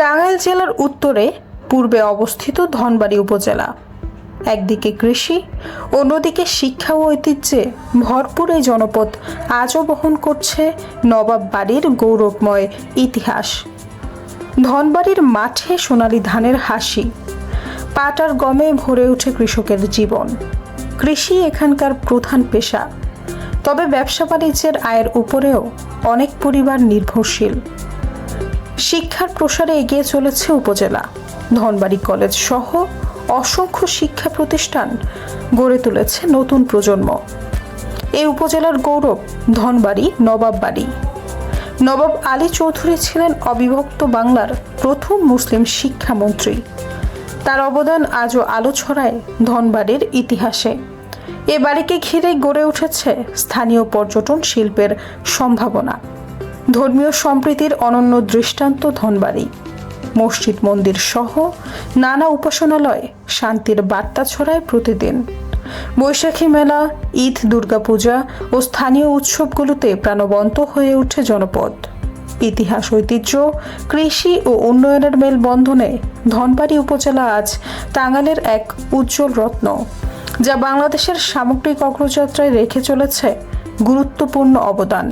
টাঙ্গাইল জেলার উত্তরে পূর্বে অবস্থিত ধনবাড়ি উপজেলা। একদিকে কৃষি, অন্যদিকে শিক্ষা ও ঐতিহ্যে ভরপুর এই জনপদ আজও বহন করছে নবাব বাড়ির গৌরবময় ইতিহাস। ধনবাড়ির মাঠে সোনালী ধানের হাসি, পাটার গমে ভরে ওঠে কৃষকের জীবন। কৃষি এখানকার প্রধান পেশা, তবে ব্যবসা বাণিজ্যের আয়ের উপরেও অনেক পরিবার নির্ভরশীল। শিক্ষার প্রসারে এগিয়ে চলেছে উপজেলা। ধনবাড়ি কলেজ সহ অসংখ্য শিক্ষা প্রতিষ্ঠান গড়ে তুলেছে নতুন প্রজন্ম। এই উপজেলার গৌরব ধনবাড়ি, নবাববাড়ি। নবাব আলী চৌধুরী ছিলেন অবিভক্ত বাংলার প্রথম মুসলিম শিক্ষামন্ত্রী। তার অবদান আজও আলো ছড়ায় ধনবাড়ির ইতিহাসে। এ বাড়িকে ঘিরে গড়ে উঠেছে স্থানীয় পর্যটন শিল্পের সম্ভাবনা। ধর্মীয় সম্প্রীতির অনন্য দৃষ্টান্ত ধনবাড়ি। মসজিদ মন্দির সহ নানা উপাসনালয় শান্তির বার্তা ছড়ায় প্রতিদিন। বৈশাখী মেলা, ঈদ, দুর্গাপূজা ও স্থানীয় উৎসবগুলোতে প্রাণবন্ত হয়ে ওঠে জনপদ। ইতিহাস, ঐতিহ্য, কৃষি ও উন্নয়নের মেলবন্ধনে ধনবাড়ি উপজেলা আজ টাঙ্গালের এক উজ্জ্বল রত্ন, যা বাংলাদেশের সামগ্রিক অগ্রযাত্রায় রেখে চলেছে গুরুত্বপূর্ণ অবদান।